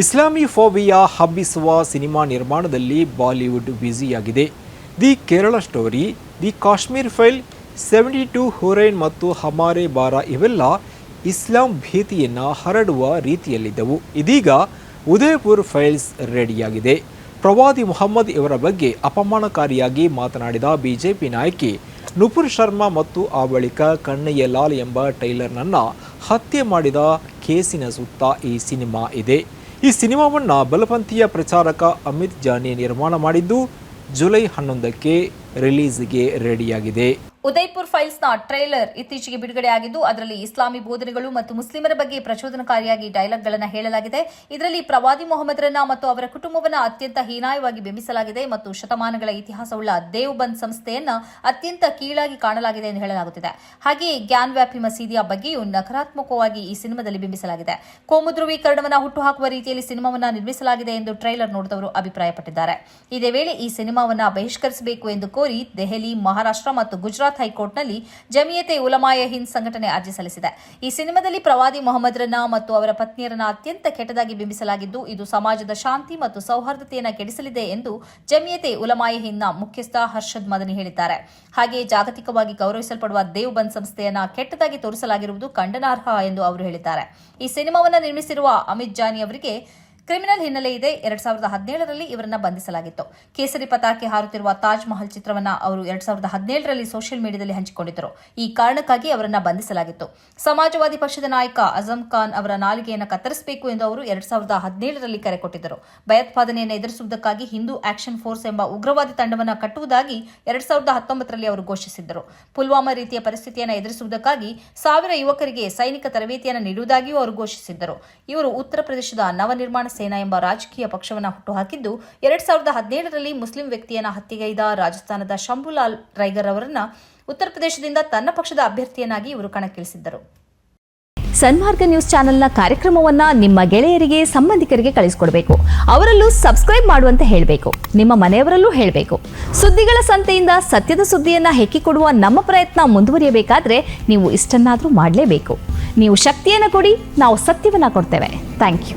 ಇಸ್ಲಾಮಿ phobia ಹಬ್ಬಿಸುವ cinema ನಿರ್ಮಾಣದಲ್ಲಿ Bollywood ಬ್ಯುಸಿಯಾಗಿದೆ. The Kerala story, the Kashmir file, seventy two Hoorain ಮತ್ತು ಹಮಾರೆ ಬಾರ ಇವೆಲ್ಲ ಇಸ್ಲಾಂ ಭೀತಿಯನ್ನು ಹರಡುವ ರೀತಿಯಲ್ಲಿದ್ದವು. ಇದೀಗ ಉದಯಪುರ್ ಫೈಲ್ಸ್ ರೆಡಿಯಾಗಿದೆ. ಪ್ರವಾದಿ ಮೊಹಮ್ಮದ್ ಇವರ ಬಗ್ಗೆ ಅಪಮಾನಕಾರಿಯಾಗಿ ಮಾತನಾಡಿದ ಬಿಜೆಪಿ ನಾಯಕಿ ನುಪುರ್ ಶರ್ಮಾ ಮತ್ತು ಆ ಬಳಿಕ ಕಣ್ಣಯ್ಯ ಲಾಲ್ ಎಂಬ ಟೈಲರ್ನನ್ನು ಹತ್ಯೆ ಮಾಡಿದ ಕೇಸಿನ ಸುತ್ತ ಈ ಸಿನಿಮಾ ಇದೆ. ಈ ಸಿನಿಮಾವನ್ನು ಬಲಪಂಥೀಯ ಪ್ರಚಾರಕ ಅಮಿತ್ ಜಾನಿ ನಿರ್ಮಾಣ ಮಾಡಿದ್ದು ಜುಲೈ ಹನ್ನೊಂದಕ್ಕೆ. ರಿಲೀಸ್ಗೆ ರೆಡಿಯಾಗಿದೆ. ಉದಯ್ಪುರ್ ಫೈಲ್ಸ್ನ ಟ್ರೈಲರ್ ಇತ್ತೀಚೆಗೆ ಬಿಡುಗಡೆಯಾಗಿದ್ದು, ಅದರಲ್ಲಿ ಇಸ್ಲಾಮಿ ಬೋಧನೆಗಳು ಮತ್ತು ಮುಸ್ಲಿಮರ ಬಗ್ಗೆ ಪ್ರಚೋದನಕಾರಿಯಾಗಿ ಡೈಲಾಗ್ಗಳನ್ನು ಹೇಳಲಾಗಿದೆ. ಇದರಲ್ಲಿ ಪ್ರವಾದಿ ಮೊಹಮ್ಮದ್ರನ್ನ ಮತ್ತು ಅವರ ಕುಟುಂಬವನ್ನ ಅತ್ಯಂತ ಹೀನಾಯವಾಗಿ ಬಿಂಬಿಸಲಾಗಿದೆ ಮತ್ತು ಶತಮಾನಗಳ ಇತಿಹಾಸವುಳ್ಳ ದೇವ್ಬಂದ್ ಸಂಸ್ಥೆಯನ್ನ ಅತ್ಯಂತ ಕೀಳಾಗಿ ಕಾಣಲಾಗಿದೆ ಎಂದು ಹೇಳಲಾಗುತ್ತಿದೆ. ಹಾಗೆಯೇ ಗ್ಯಾನ್ವ್ಯಾಪಿ ಮಸೀದಿಯ ಬಗ್ಗೆಯೂ ನಕಾರಾತ್ಮಕವಾಗಿ ಈ ಸಿನಿಮಾದಲ್ಲಿ ಬಿಂಬಿಸಲಾಗಿದೆ. ಕೋಮು ಧ್ರುವೀಕರಣವನ್ನು ಹುಟ್ಟುಹಾಕುವ ರೀತಿಯಲ್ಲಿ ಸಿನಿಮಾವನ್ನ ನಿರ್ಮಿಸಲಾಗಿದೆ ಎಂದು ಟ್ರೈಲರ್ ನೋಡಿದವರು ಅಭಿಪ್ರಾಯಪಟ್ಟಿದ್ದಾರೆ. ಇದೇ ವೇಳೆ ಈ ಸಿನಿಮಾವನ್ನ ಬಹಿಷ್ಕರಿಸಬೇಕು ಎಂದು ಕೋರಿ ದೆಹಲಿ, ಮಹಾರಾಷ್ಟ್ರ ಮತ್ತು ಗುಜರಾತ್ ಹೈಕೋರ್ಟ್ನಲ್ಲಿ ಜಮಿಯತೆ ಉಲಮಾಯ ಹಿಂದ್ ಸಂಘಟನೆ ಅರ್ಜಿ ಸಲ್ಲಿಸಿದೆ. ಈ ಸಿನಿಮಾದಲ್ಲಿ ಪ್ರವಾದಿ ಮೊಹಮ್ಮದ್ರನ್ನ ಮತ್ತು ಅವರ ಪತ್ನಿಯರನ್ನ ಅತ್ಯಂತ ಕೆಟ್ಟದಾಗಿ ಬಿಂಬಿಸಲಾಗಿದ್ದು, ಇದು ಸಮಾಜದ ಶಾಂತಿ ಮತ್ತು ಸೌಹಾರ್ದತೆಯನ್ನು ಕೆಡಿಸಲಿದೆ ಎಂದು ಜಮಿಯತೆ ಉಲಮಾಯ ಹಿಂದ್ನ ಮುಖ್ಯಸ್ಥ ಹರ್ಷದ್ ಮದನಿ ಹೇಳಿದ್ದಾರೆ. ಹಾಗೆಯೇ ಜಾಗತಿಕವಾಗಿ ಗೌರವಿಸಲ್ಪಡುವ ದೇವ್ಬಂದ್ ಸಂಸ್ಥೆಯನ್ನ ಕೆಟ್ಟದಾಗಿ ತೋರಿಸಲಾಗಿರುವುದು ಖಂಡನಾರ್ಹ ಎಂದು ಅವರು ಹೇಳಿದ್ದಾರೆ. ಈ ಸಿನಿಮಾವನ್ನು ನಿರ್ಮಿಸಿರುವ ಅಮಿತ್ ಜಾನಿ ಅವರಿಗೆ ಕ್ರಿಮಿನಲ್ ಹಿನ್ನೆಲೆ ಇದೆ. ಎರಡ್ ಸಾವಿರದ ಹದಿನೇಳರಲ್ಲಿ ಇವರನ್ನ ಬಂಧಿಸಲಾಗಿತ್ತು. ಕೇಸರಿ ಪತಾಕೆ ಹಾರುತ್ತಿರುವ ತಾಜ್ ಮಹಲ್ ಚಿತ್ರವನ್ನ ಅವರು ಎರಡ್ ಸಾವಿರದ ಹದಿನೇಳರಲ್ಲಿ ಸೋಷಿಯಲ್ ಮೀಡಿಯಾದಲ್ಲಿ ಹಂಚಿಕೊಂಡಿದ್ದರು. ಈ ಕಾರಣಕ್ಕಾಗಿ ಅವರನ್ನ ಬಂಧಿಸಲಾಗಿತ್ತು. ಸಮಾಜವಾದಿ ಪಕ್ಷದ ನಾಯಕ ಅಜಮ್ ಖಾನ್ ಅವರ ನಾಲಿಗೆಯನ್ನು ಕತ್ತರಿಸಬೇಕು ಎಂದು ಅವರು ಎರಡ್ ಸಾವಿರದ ಹದಿನೇಳರಲ್ಲಿ ಕರೆ ಕೊಟ್ಟಿದ್ದರು. ಭಯೋತ್ಪಾದನೆಯನ್ನು ಎದುರಿಸುವುದಕ್ಕಾಗಿ ಹಿಂದೂ ಆಕ್ಷನ್ ಫೋರ್ಸ್ ಎಂಬ ಉಗ್ರವಾದಿ ತಂಡವನ್ನು ಕಟ್ಟುವುದಾಗಿ ಎರಡ್ ಸಾವಿರದ ಹತ್ತೊಂಬತ್ತರಲ್ಲಿ ಅವರು ಘೋಷಿಸಿದ್ದರು. ಪುಲ್ವಾಮಾ ರೀತಿಯ ಪರಿಸ್ಥಿತಿಯನ್ನು ಎದುರಿಸುವುದಕ್ಕಾಗಿ ಸಾವಿರ ಯುವಕರಿಗೆ ಸೈನಿಕ ತರಬೇತಿಯನ್ನು ನೀಡುವುದಾಗಿಯೂ ಅವರು ಘೋಷಿಸಿದ್ದರು. ಇವರು ಉತ್ತರ ಪ್ರದೇಶದ ನವನಿರ್ಮಾಣ ಸೇನಾ ಎಂಬ ರಾಜಕೀಯ ಪಕ್ಷವನ್ನು ಹುಟ್ಟುಹಾಕಿದ್ದು, ಎರಡ್ ಸಾವಿರದ ಹದಿನೇಳರಲ್ಲಿ ಮುಸ್ಲಿಂ ವ್ಯಕ್ತಿಯನ್ನ ಹತ್ಯೆಗೈದ ರಾಜಸ್ಥಾನದ ಶಂಭುಲಾಲ್ ರೈಗರ್ ಅವರನ್ನ ಉತ್ತರ ಪ್ರದೇಶದಿಂದ ತನ್ನ ಪಕ್ಷದ ಅಭ್ಯರ್ಥಿಯನ್ನಾಗಿ ಇವರು ಕಣಕ್ಕಿಳಿಸಿದ್ದರು. ಸನ್ಮಾರ್ಗ ನ್ಯೂಸ್ ಚಾನೆಲ್ನ ಕಾರ್ಯಕ್ರಮವನ್ನ ನಿಮ್ಮ ಗೆಳೆಯರಿಗೆ, ಸಂಬಂಧಿಕರಿಗೆ ಕಳಿಸಿಕೊಡಬೇಕು. ಅವರಲ್ಲೂ ಸಬ್ಸ್ಕ್ರೈಬ್ ಮಾಡುವಂತೆ ಹೇಳಬೇಕು. ನಿಮ್ಮ ಮನೆಯವರಲ್ಲೂ ಹೇಳಬೇಕು. ಸುದ್ದಿಗಳ ಸಂತೆಯಿಂದ ಸತ್ಯದ ಸುದ್ದಿಯನ್ನ ಹೆಕ್ಕಿಕೊಡುವ ನಮ್ಮ ಪ್ರಯತ್ನ ಮುಂದುವರಿಯಬೇಕಾದ್ರೆ ನೀವು ಇಷ್ಟನ್ನಾದರೂ ಮಾಡಲೇಬೇಕು. ನೀವು ಶಕ್ತಿಯನ್ನು ಕೊಡಿ, ನಾವು ಸತ್ಯವನ್ನ ಕೊಡ್ತೇವೆ. Thank you